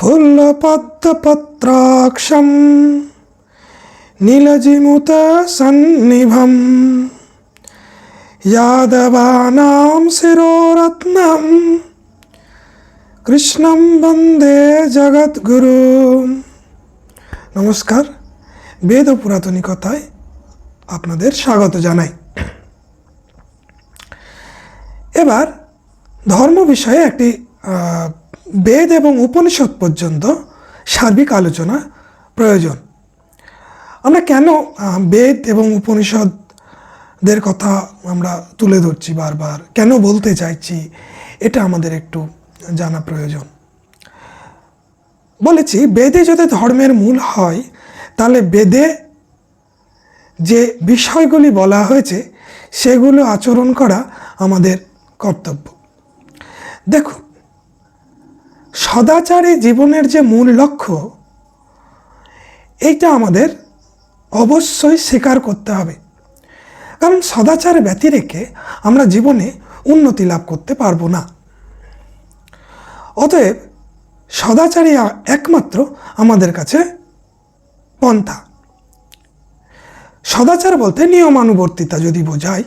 फुल्लपद्मपत्राक्षं नीलजिमुतसन्निभं यादवानां शिरोरत्नं কৃষ্ণম বন্দে জগৎগুরু নমস্কার বেদ ও পুরাতনিকতায় আপনাদের স্বাগত জানাই এবার ধর্ম বিষয়ে একটি আহ, বেদ এবং উপনিষদ পর্যন্ত সার্বিক আলোচনা প্রয়োজন। আমরা কেন বেদ এবং উপনিষদদের কথা আমরা তুলে ধরছি বারবার, কেন বলতে চাইছি, এটা আমাদের একটু জানা প্রয়োজন। বলেছি, বেদে যদি ধর্মের মূল হয়, তাহলে বেদে যে বিষয়গুলি বলা হয়েছে, সেগুলো আচরণ করা আমাদের কর্তব্য। দেখুন সদাচারে জীবনের যে মূল লক্ষ্য, এইটা আমাদের অবশ্যই স্বীকার করতে হবে। কারণ সদাচার ব্যতিরেকে আমরা জীবনে উন্নতি লাভ করতে পারব না। অতএব সদাচারী একমাত্র আমাদের কাছে পন্থা। সদাচার বলতে নিয়মানুবর্তিতা যদি বোঝাই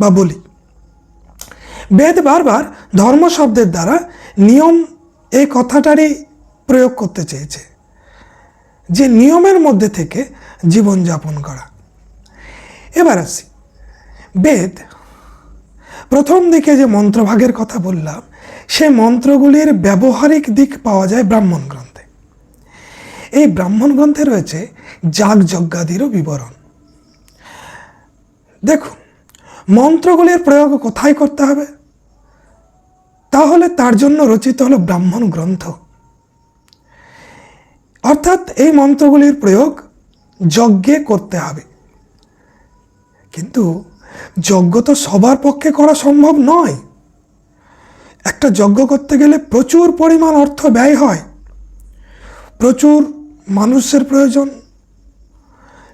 বা বলি। বেদ বারবার ধর্ম শব্দের দ্বারা নিয়ম এই কথাটারই প্রয়োগ করতে চেয়েছে যে নিয়মের মধ্যে থেকে জীবনযাপন করা। এবার আসি। বেদ প্রথম দিকে যে মন্ত্রভাগের কথা বললাম, সে মন্ত্রগুলির ব্যবহারিক দিক পাওয়া যায় ব্রাহ্মণ গ্রন্থে। এই ব্রাহ্মণ গ্রন্থে রয়েছে যাগযজ্ঞাদিরও বিবরণ। দেখুন, মন্ত্রগুলির প্রয়োগ কোথায় করতে হবে? তাহলে তার জন্য রচিত হলো ব্রাহ্মণ গ্রন্থ। অর্থাৎ এই মন্ত্রগুলির প্রয়োগ যজ্ঞে করতে হবে। কিন্তু যজ্ঞ তো সবার পক্ষে করা সম্ভব নয়। একটা যজ্ঞ করতে গেলে প্রচুর পরিমাণ অর্থ ব্যয় হয়। প্রচুর মানুষের প্রয়োজন।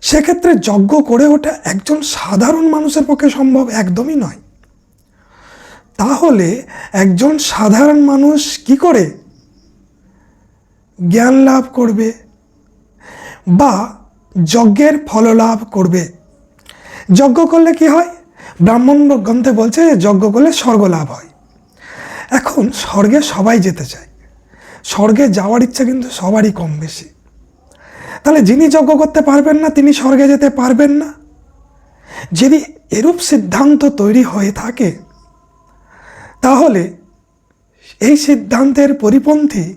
সেক্ষেত্রে যজ্ঞ করে ওঠা একজন সাধারণ মানুষের পক্ষে সম্ভব একদমই নয়। তাহলে একজন সাধারণ মানুষ কি করে? জ্ঞান লাভ করবে বা যজ্ঞের ফল লাভ করবে? যজ্ঞ করলে কি হয়? ব্রাহ্মণ গ্রন্থে বলছে যে যজ্ঞ করলে স্বর্গ লাভ হয়। এখন স্বর্গে সবাই যেতে চায়। স্বর্গে যাওয়ার ইচ্ছা কিন্তু সবারই কম বেশি। তাহলে যিনি যজ্ঞ করতে পারবেন না, তিনি স্বর্গে যেতে পারবেন না? যদি এরূপ সিদ্ধান্ত তৈরি হয়ে থাকে তাহলে এই সিদ্ধান্তের পরিপন্থী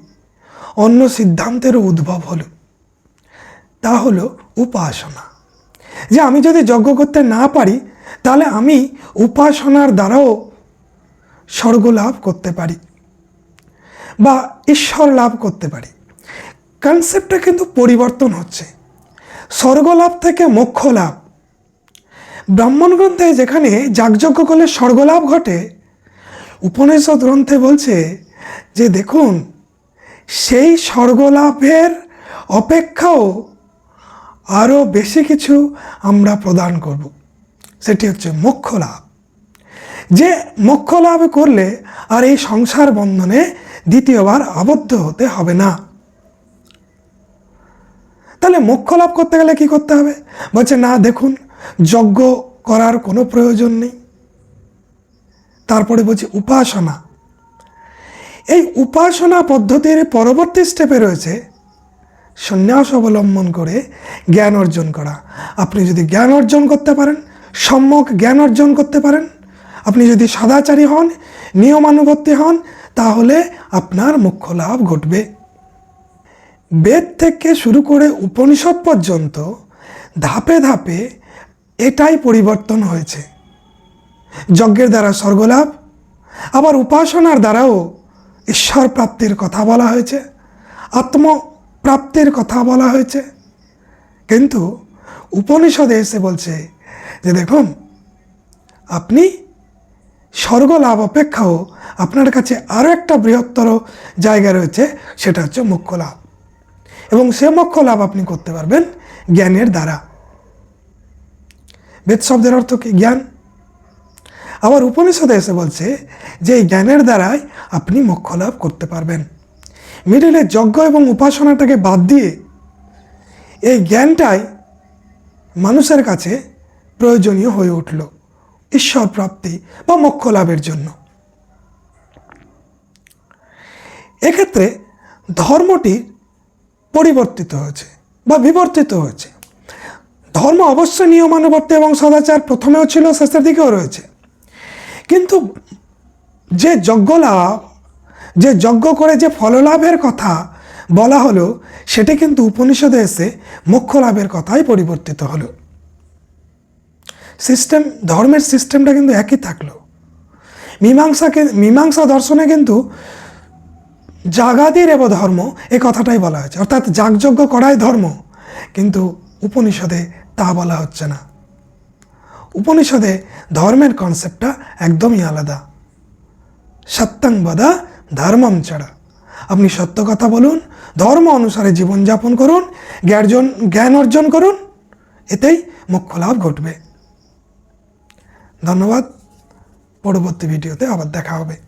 অন্য সিদ্ধান্তেরও উদ্ভব হলো। তা হলো উপাসনা। যে আমি যদি যজ্ঞ করতে না পারি, তাহলে আমি উপাসনার দ্বারাও স্বর্গ লাভ করতে পারি বা ঈশ্বর লাভ করতে পারি। কনসেপ্টটা কিন্তু পরিবর্তন হচ্ছে। স্বর্গ লাভ থেকে মোক্ষ লাভ। ব্রাহ্মণ গ্রন্থে যেখানে যাগযজ্ঞ করলে স্বর্গলাভ ঘটে উপনিষদ গ্রন্থে বলছে যে দেখুন, সেই স্বর্গলাভের অপেক্ষাও আরও বেশি কিছু আমরা প্রদান করব। সেটি হচ্ছে মোক্ষ লাভ। যে মোক্ষ লাভ করলে আর এই সংসার বন্ধনে দ্বিতীয়বার আবদ্ধ হতে হবে না। তাহলে মোক্ষ লাভ করতে গেলে কি করতে হবে? বলছে, না, দেখুন, যজ্ঞ করার কোনো প্রয়োজন নেই। তারপরে বলছি উপাসনা। এই উপাসনা পদ্ধতির পরবর্তী স্টেপে রয়েছে সন্ন্যাস অবলম্বন করে জ্ঞান অর্জন করা। আপনি যদি জ্ঞান অর্জন করতে পারেন, সম্যক জ্ঞান অর্জন করতে পারেন, আপনি যদি সাদাচারী হন, নিয়মানুবর্তী হন, তাহলে আপনার মুখ্য লাভ ঘটবে। বেদ থেকে শুরু করে উপনিষদ পর্যন্ত ধাপে ধাপে এটাই পরিবর্তন হয়েছে। যজ্ঞের দ্বারা স্বর্গলাভ, আবার উপাসনার দ্বারাও ঈশ্বর প্রাপ্তির কথা বলা হয়েছে, আত্মপ্রাপ্তির কথা বলা হয়েছে। কিন্তু উপনিষদে এসে বলছে যে দেখুন, আপনি স্বর্গ লাভ অপেক্ষাও আপনার কাছে আরও একটা বৃহত্তর জায়গা রয়েছে, সেটা হচ্ছে মোক্ষ লাভ এবং সে মোক্ষ লাভ আপনি করতে পারবেন জ্ঞানের দ্বারা। বেদ শব্দের অর্থ কি? জ্ঞান। আবার উপনিষদে এসে বলছে যে এই জ্ঞানের দ্বারাই আপনি মোক্ষ লাভ করতে পারবেন। মিডিলে যজ্ঞ এবং উপাসনাটাকে বাদ দিয়ে এই জ্ঞানটাই মানুষের কাছে প্রয়োজনীয় হয়ে উঠল ঈশ্বর প্রাপ্তি বা মোক্ষ লাভের জন্য। এক্ষেত্রে ধর্মটি পরিবর্তিত হয়েছে বা বিবর্তিত হয়েছে। ধর্ম অবশ্যই নিয়মানুবর্তী এবং সদাচার প্রথমেও ছিল, শেষের দিকেও রয়েছে। কিন্তু যে যজ্ঞ লাভ যে যজ্ঞ করে যে ফললাভের কথা বলা হলো, সেটি কিন্তু উপনিষদে এসে মোক্ষ লাভের কথাই পরিবর্তিত হলো। সিস্টেম, ধর্মের সিস্টেমটা কিন্তু একই থাকল। মীমাংসাকে, মীমাংসা দর্শনে কিন্তু জাগাদির এব ধর্ম এ কথাটাই বলা হয়েছে। অর্থাৎ যাগযজ্ঞ করাই ধর্ম, কিন্তু উপনিষদে তা বলা হচ্ছে না। উপনিষদে ধর্মের কনসেপ্টটা একদমই আলাদা। সত্যাংবাদা বদা ধর্মম ছাড়া আপনি সত্য কথা বলুন, ধর্ম অনুসারে জীবনযাপন করুন জ্ঞান জ্ঞান অর্জন করুন, এতেই মোক্ষ লাভ ঘটবে। ধন্যবাদ। পরবর্তী ভিডিওতে আবার দেখা হবে।